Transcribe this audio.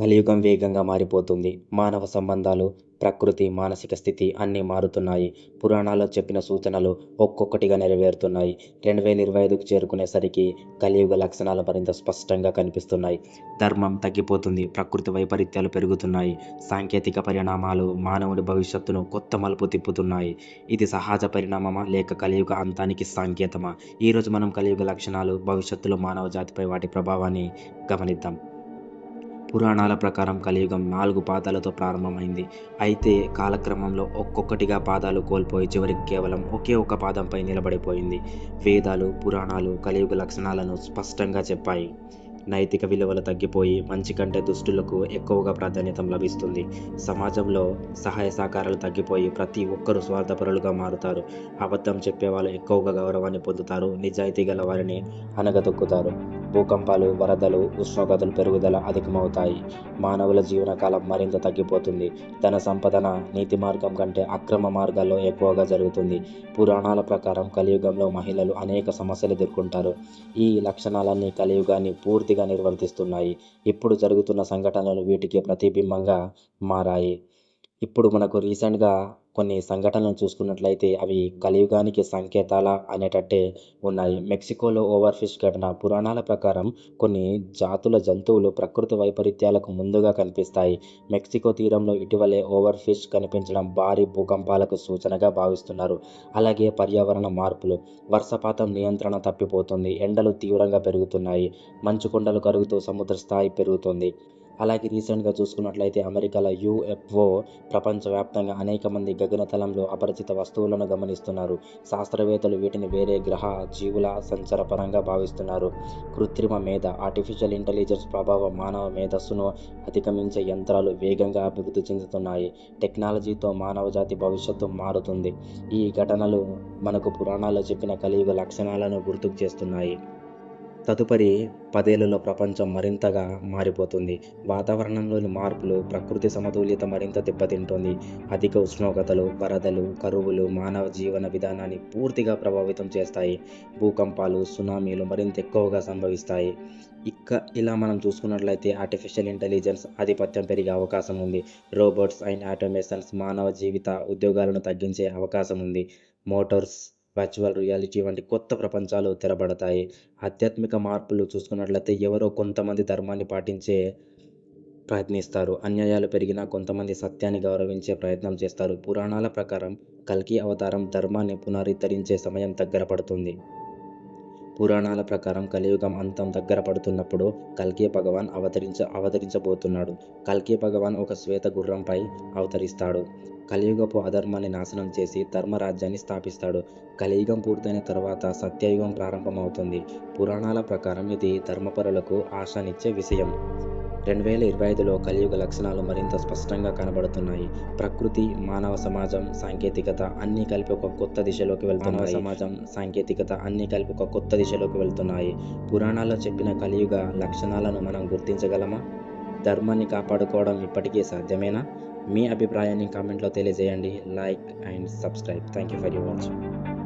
కలియుగం వేగంగా మారిపోతుంది. మానవ సంబంధాలు, ప్రకృతి, మానసిక స్థితి అన్నీ మారుతున్నాయి. పురాణాల్లో చెప్పిన సూచనలు ఒక్కొక్కటిగా నెరవేరుతున్నాయి. రెండు వేల ఇరవై ఐదుకు చేరుకునేసరికి కలియుగ లక్షణాలు మరింత స్పష్టంగా కనిపిస్తున్నాయి. ధర్మం తగ్గిపోతుంది. ప్రకృతి వైపరీత్యాలు పెరుగుతున్నాయి. సాంకేతిక పరిణామాలు మానవుడి భవిష్యత్తును కొత్త మలుపు తిప్పుతున్నాయి. ఇది సహజ పరిణామమా లేక కలియుగ అంతానికి సంకేతమా? ఈరోజు మనం కలియుగ లక్షణాలు, భవిష్యత్తులో మానవ జాతిపై వాటి ప్రభావాన్ని గమనిద్దాం. పురాణాల ప్రకారం కలియుగం నాలుగు పాదాలతో ప్రారంభమైంది. అయితే కాలక్రమంలో ఒక్కొక్కటిగా పాదాలు కోల్పోయి చివరికి కేవలం ఒకే ఒక పాదంపై నిలబడిపోయింది. వేదాలు, పురాణాలు కలియుగ లక్షణాలను స్పష్టంగా చెప్పాయి. నైతిక విలువలు తగ్గిపోయి మంచి కంటే దుష్టులకు ఎక్కువగా ప్రాధాన్యత లభిస్తుంది. సమాజంలో సహాయ సహకారాలు తగ్గిపోయి ప్రతి ఒక్కరూ స్వార్థపరులుగా మారుతారు. అబద్ధం చెప్పేవాళ్ళు ఎక్కువగా గౌరవాన్ని పొందుతారు. నిజాయితీ గల వారిని అణగదొక్కుతారు. భూకంపాలు, వరదలు, ఉష్ణోగ్రతలు పెరుగుదల అధికమవుతాయి. మానవుల జీవనకాలం మరింత తగ్గిపోతుంది. ధన సంపదన నీతి మార్గం కంటే అక్రమ మార్గాల్లో ఎక్కువగా జరుగుతుంది. పురాణాల ప్రకారం కలియుగంలో మహిళలు అనేక సమస్యలు ఎదుర్కొంటారు. ఈ లక్షణాలన్నీ కలియుగాన్ని పూర్తిగా నిర్వర్తిస్తున్నాయి. ఇప్పుడు జరుగుతున్న సంఘటనలు వీటికి ప్రతిబింబంగా మారాయి. ఇప్పుడు మనకు రీసెంట్గా కొన్ని సంఘటనలు చూసుకున్నట్లయితే అవి కలియుగానికి సంకేతాల అనేటట్టే ఉన్నాయి. మెక్సికోలో ఓవర్ ఫిష్ ఘటన పురాణాల ప్రకారం కొన్ని జాతుల జంతువులు ప్రకృతి వైపరీత్యాలకు ముందుగా కనిపిస్తాయి. మెక్సికో తీరంలో ఇటీవలే ఓవర్ ఫిష్ కనిపించడం భారీ భూకంపాలకు సూచనగా భావిస్తున్నారు. అలాగే పర్యావరణ మార్పులు, వర్షపాతం నియంత్రణ తప్పిపోతుంది ఎండలు తీవ్రంగా పెరుగుతున్నాయి. మంచుకొండలు కరుగుతూ సముద్ర స్థాయి పెరుగుతుంది అలాగే రీసెంట్గా చూసుకున్నట్లయితే అమెరికాలో యుఎఫ్ఓ ప్రపంచవ్యాప్తంగా అనేక మంది గగనతలంలో అపరిచిత వస్తువులను గమనిస్తున్నారు. శాస్త్రవేత్తలు వీటిని వేరే గ్రహ జీవుల సంచారపరంగా భావిస్తున్నారు. కృత్రిమ మేధ, ఆర్టిఫిషియల్ ఇంటెలిజెన్స్ ప్రభావం మానవ మేధస్సును అధిగమించే యంత్రాలు వేగంగా అభివృద్ధి చెందుతున్నాయి. టెక్నాలజీతో మానవజాతి భవిష్యత్తు మారుతుంది. ఈ ఘటనలు మనకు పురాణాల్లో చెప్పిన కలియుగ లక్షణాలను గుర్తుకు చేస్తున్నాయి. తదుపరి పదేళ్ళలో ప్రపంచం మరింతగా మారిపోతుంది. వాతావరణంలోని మార్పులు, ప్రకృతి సమతుల్యత మరింత దెబ్బతింటుంది అధిక ఉష్ణోగ్రతలు, వరదలు, కరువులు మానవ జీవన విధానాన్ని పూర్తిగా ప్రభావితం చేస్తాయి. భూకంపాలు, సునామీలు మరింత ఎక్కువగా సంభవిస్తాయి. ఇక ఇలా మనం చూసుకున్నట్లయితే ఆర్టిఫిషియల్ ఇంటెలిజెన్స్ ఆధిపత్యం పెరిగే అవకాశం ఉంది. రోబోట్స్ అండ్ ఆటోమేషన్స్ మానవ జీవిత, ఉద్యోగాలను తగ్గించే అవకాశం ఉంది. మోటార్స్, వర్చువల్ రియాలిటీ వంటి కొత్త ప్రపంచాలు తెరపడతాయి. ఆధ్యాత్మిక మార్పులు చూసుకున్నట్లయితే ఎవరో కొంతమంది ధర్మాన్ని పాటించే ప్రయత్నిస్తారు. అన్యాయాలు పెరిగినా కొంతమంది సత్యాన్ని గౌరవించే ప్రయత్నం చేస్తారు. పురాణాల ప్రకారం కల్కి అవతారం ధర్మాన్ని పునరుద్ధరించే సమయం దగ్గర పడుతుంది. పురాణాల ప్రకారం కలియుగం అంతం దగ్గర పడుతున్నప్పుడు కల్కి భగవాన్ అవతరించ అవతరించబోతున్నాడు. కల్కి భగవాన్ ఒక శ్వేత గుర్రంపై అవతరిస్తాడు. కలియుగపు అధర్మాన్ని నాశనం చేసి ధర్మరాజ్యాన్ని స్థాపిస్తాడు. కలియుగం పూర్తయిన తర్వాత సత్యయుగం ప్రారంభమవుతుంది. పురాణాల ప్రకారం ఇది ధర్మపరులకు ఆశనిచ్చే విషయం. రెండు వేల ఇరవై ఐదులో కలియుగ లక్షణాలు మరింత స్పష్టంగా కనబడుతున్నాయి. ప్రకృతి, మానవ సమాజం, సాంకేతికత అన్నీ కలిపి ఒక కొత్త దిశలోకి వెళ్తున్నాయి. సమాజం, సాంకేతికత అన్నీ కలిపి ఒక కొత్త దిశలోకి వెళ్తున్నాయి. పురాణాల్లో చెప్పిన కలియుగ లక్షణాలను మనం గుర్తించగలమా? ధర్మాన్ని కాపాడుకోవడం ఇప్పటికీ సాధ్యమేనా? మీ అభిప్రాయాన్ని కామెంట్లో తెలియజేయండి. Like and subscribe. Thank you for you watching.